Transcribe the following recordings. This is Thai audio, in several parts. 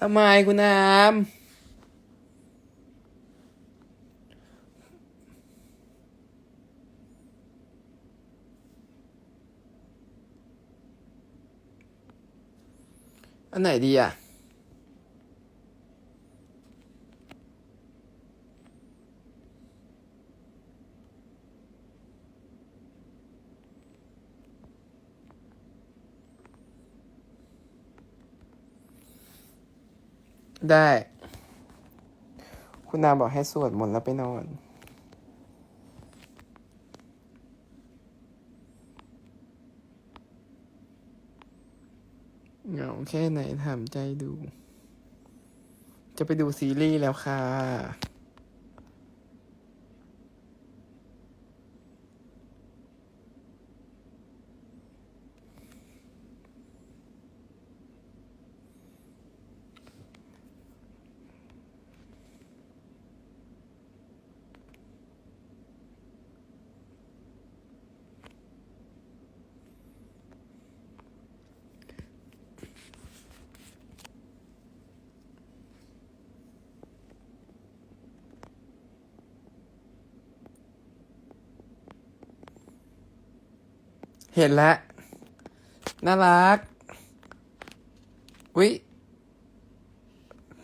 ทำไมคุณอามอันไหนดีอะ ได้ คุณนามบอกให้สวดมนต์แล้วไปนอนเหงาแค่ไหนถามใจดู จะไปดูซีรีส์แล้วค่ะ เห็นแล้ว น่ารักวิ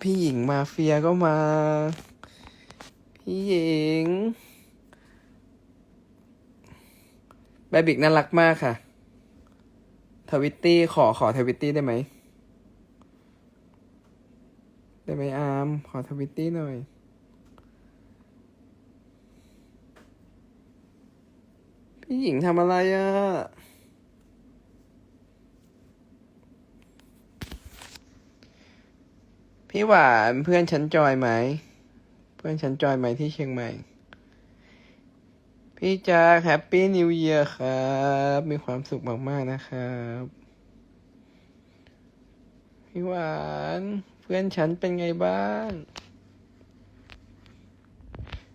พี่หญิงมาเฟียก็มา พี่หญิง แบบิกน่ารักมากค่ะ ทวิตตี้ขอขอทวิตตี้ได้ไหม ได้ไหมอาร์ม ขอทวิตตี้หน่อย พี่หญิงทำอะไรอะ่ะ พี่หวานเพื่อนฉันจอยไหม เพื่อนฉันจอยไหมที่เชียงใหม่ พี่จาแฮปปี้นิวเ a ียร์ครับ มีความสุขมากๆนะครับ พี่หวาน เพื่อนฉันเป็นไงบ้าง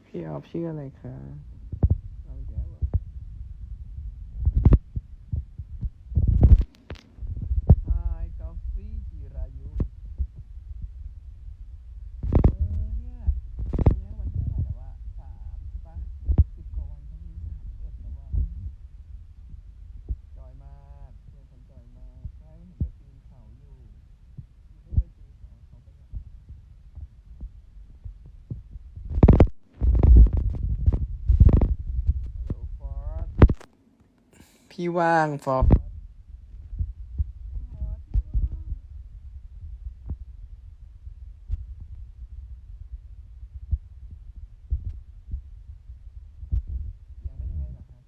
พี่ออฟชื่ออะไรคะเอาอีกแล้วเหรอ Hi Coffee จิรายุ เออเนี่ยวันเนี้ยวันที่เท่าไหร่แล้ววะสามใช่ปะสิบกว่าวันพรุ่งนี้สามเอ็ดแล้วว่าจอยมากเพื่อนฉันจอยมากใช่เห็นไปปีนเขาอยู่ไม่ไปปีนเขาเขาไปเนี่ยฮัลโหลฟอร์ด พี่ว่างฟอร์ดยังไม่ยังไงเหรอครับ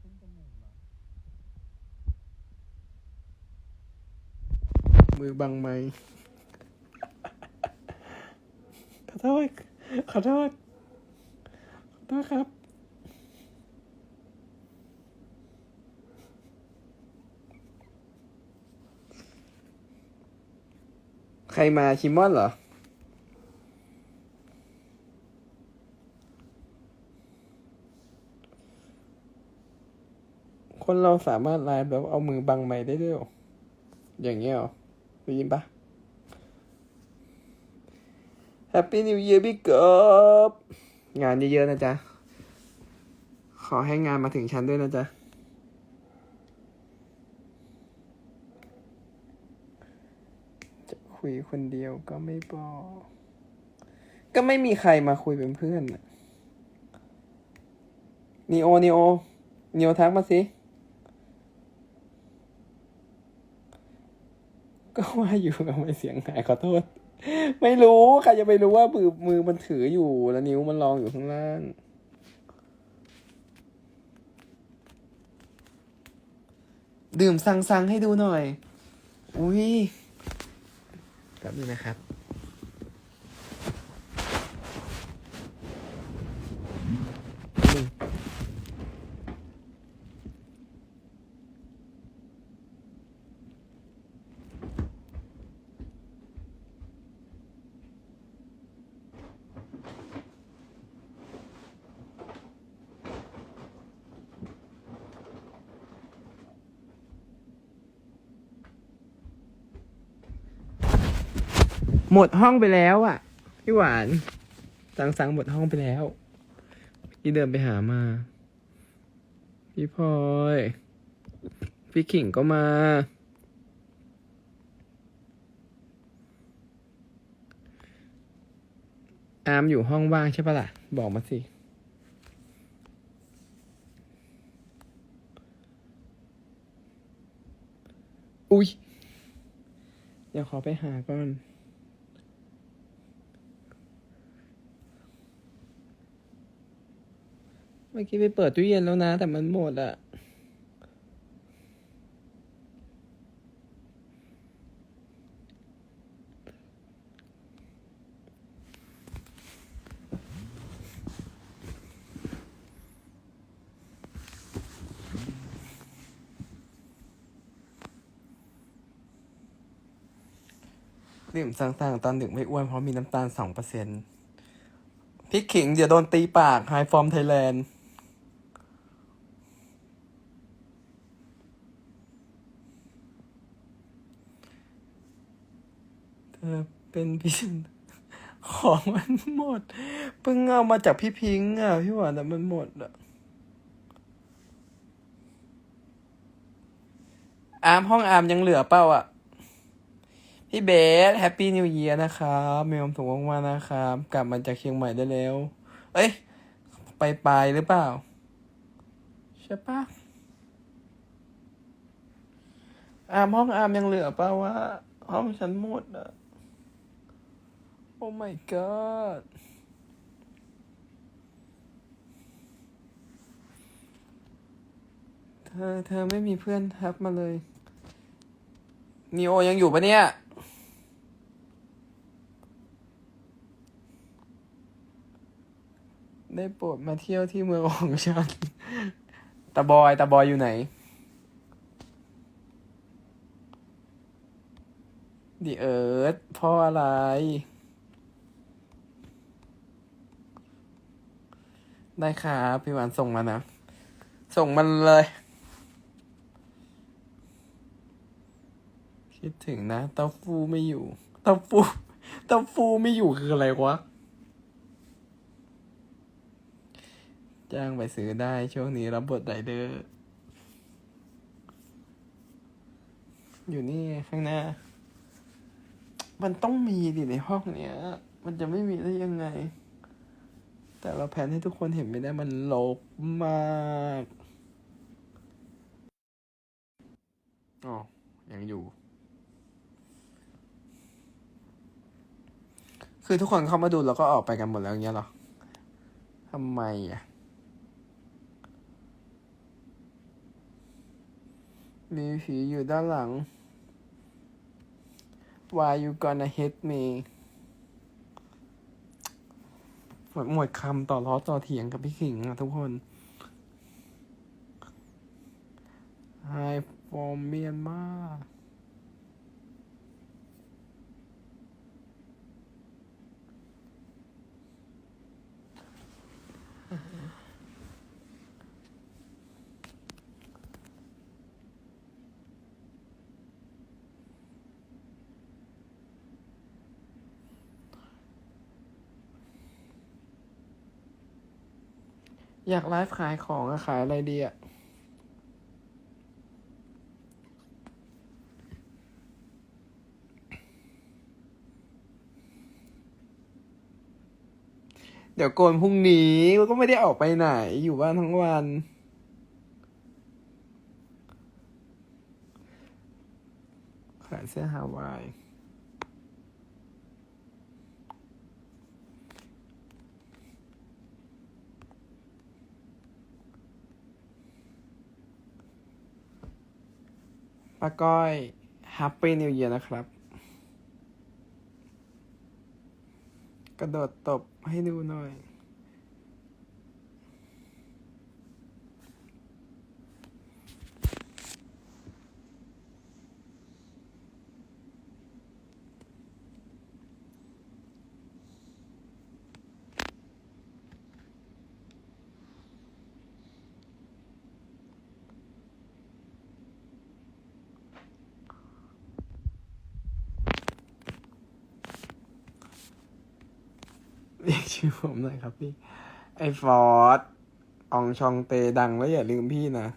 ขึ้นจมูกเหรอมือบังไหมค์ขอโทษ ขอโทษ ขอโทษครับ รมาชิมอนเหรอ คนเราสามารถไลฟ์แล้วเอามือบังไมค์ได้ด้วยอย่างเงี้ยหรอได้ยินปะ Happy New Year พี่กบงานเยอะๆนะจ๊ะ ขอให้งานมาถึงฉันด้วยนะจ๊ะ จะ คุยคนเดียวก็ไม่บอก ก็ไม่มีใครมาคุยเป็นเพื่อนนีโอนีโอนีโอทักมาสิ ก็ว่าอยู่ทำไมเสียงหายขอโทษ ไม่รู้ใครจะไปรู้ว่ามือมือมันถืออยู่แล้วนิ้วมันรองอยู่ข้างล่างดื่มซังซังให้ดูหน่อย อุ้ย แป๊บนึงนะครับ หมดห้องไปแล้วอะพี่หวานสังสังหมดห้องไปแล้วพี่เดินไปหามา พี่พลอย พี่ขิงก็มา อามอยู่ห้องว่างใช่ปะล่ะ บอกมาสิอุ๊ยเดี๋ยวขอไปหาก่อน มื่อกี้ไปเปิดตู้เย็นแล้วนะ แต่มันหมดอะดื่มต่างๆ ตอนดึกไม่อ้วนเพราะมีน้ำตาลสองเปอร์เซ็นต์พี่ขิงเดี๋ยวโดนตีปากไฮฟอร์มไทยแลนด์ เธอ เป็นพี่ชินของมันหมด เพิ่งเอามาจากพี่พิงค์อะ พี่หวานแต่มันหมดอะอาร์มห้องอาร์มยังเหลือเปล่าอะ พี่เบสแฮปปี้นิว e ยีร์นะครับมีความสุขมากๆนะครับ กลับมาจากเชียงใหม่ได้แล้ว เอ้ย ไปปลายหรือเปล่า ใช่ปะอาร์มห้องอาร์มยังเหลือเปล่าวะห้องฉันหมดอะ โอ้ my god เธอ เธอไม่มีเพื่อนทับมาเลยนีโอยังอยู่ปะเนี่ย ได้โปรดมาเที่ยวที่เมืองของฉัน ตาบอย ตาบอยอยู่ไหน ดิเอิร์ธพ่ออะไร ได้ครับพี่หวานส่งมานะ ส่งมันเลย คิดถึงนะเต้าฟูไม่อยู่เต้าฟูเต้าฟูไม่อยู่คืออะไรวะ จ้างไปซื้อได้ช่วงนี้รับบทไรเดอร์อยู่นี่ข้างหน้า มันต้องมีดิในห้องเนี้ย มันจะไม่มีได้ยังไง แต่เราแพลนให้ทุกคนเห็นไม่ได้มันลกมากอ๋อยังอยู่ คือทุกคนเข้ามาดูแล้วก็ออกไปกันหมดแล้วอย่างเงี้ยเหรอทำไมอะ มีผีอยู่ด้านหลัง Why you gonna hit me หมดหมดคำต่อล้อต่อเถียงกับพี่ขิงอะทุกคน ไฮฟอร์มเมียนมาอ อยากไลฟ์ขายของอะขายอะไรดีอะเดี๋ยวโกนพรุ่งนี้ก็ไม่ได้ออกไปไหน อยู่บ้านทั้งวัน ขายเสื้อฮาวาย ป้าก้อย Happy New Year นะครับ กระโดดตบให้ดูหน่อย เรียกชื่อผมหน่อยครับพี่ ไอฟอร์ดอองชองเตดังแล้วอย่าลืมพี่นะ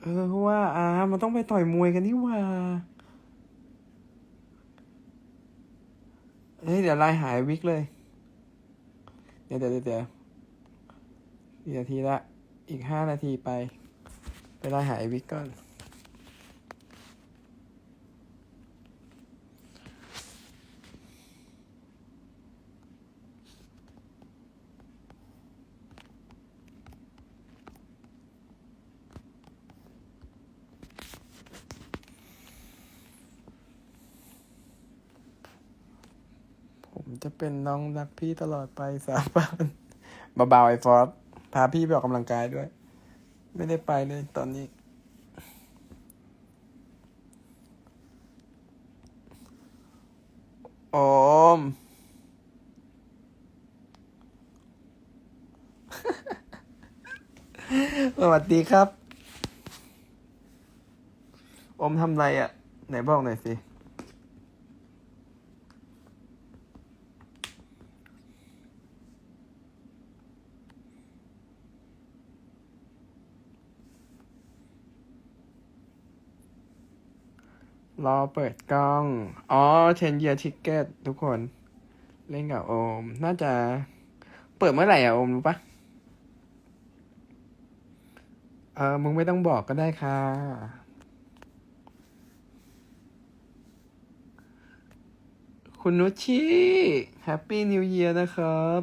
เออว่าอามันต้องไปต่อยมวยกันนี่ว่าเฮ้ยเดี๋ยวไลน์หายวิกเลย เดี๋ยวเดี๋ยวเดี๋ยวเดี๋ยวอีกนาทีละ อีกห้านาทีไป ไปไลน์หายวิกก่อน ผมจะเป็นน้องรักพี่ตลอดไปสาบานเบาๆไอ้ฟอสพาพี่ไปออกกำลังกายด้วย ไม่ได้ไปเลยตอนนี้ โอม สวัสดีครับ อมทำไรอะ่ะ ไหนบอกหน่อยสิ รอเปิดกล้อง อ๋อเชนเยียทิกเก็ตทุกคน เล่นกับโอม น่าจะ เปิดเมื่อไหร่อะโอมรู้ปะเออมึงไม่ต้องบอกก็ได้ค่ะ คุณนุชชี่แฮปปี้นิวเยียร์นะครับ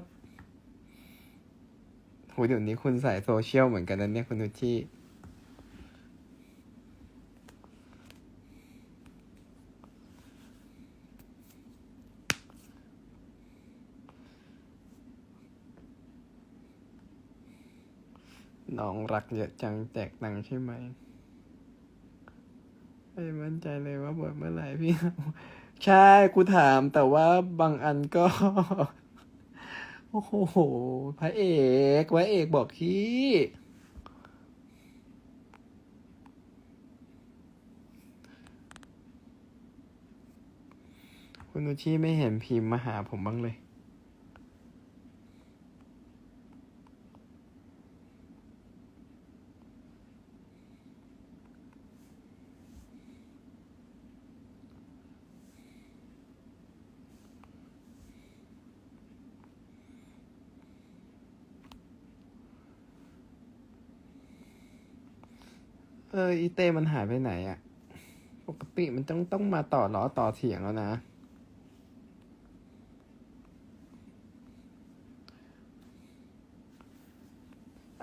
โหเดี๋ยวนี้คุณใส่โซเชียลเหมือนกันนะเนี่ยคุณนุชชี่ น้องรักเยอะจังแจกตังใช่ไหมไม่มั่นใจเลยว่าเบิดเมื่อไหร่พี่ ใช่กูถามแต่ว่าบางอันก็ โอ้โห พระเอกพระเอกบอกพี่คุณอุชีไม่เห็นพิมพ์มาหาผมบ้างเลย เอออีเต้มันหายไปไหนอะ่ะ ปกติมันต้องต้องมาต่อล้อต่อเถียงแล้วนะ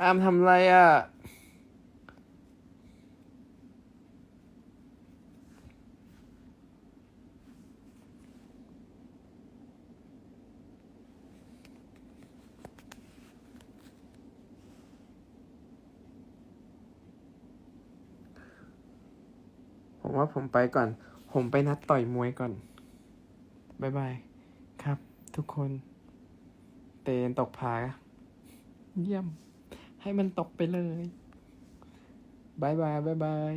อามทำไรอะ่ะ ว่าผมไปก่อน ผมไปนัดต่อยมวยก่อนบายบายครับ ทุกคน เตนตกผาเยี่ยม ให้มันตกไปเลยบายบายบายบาย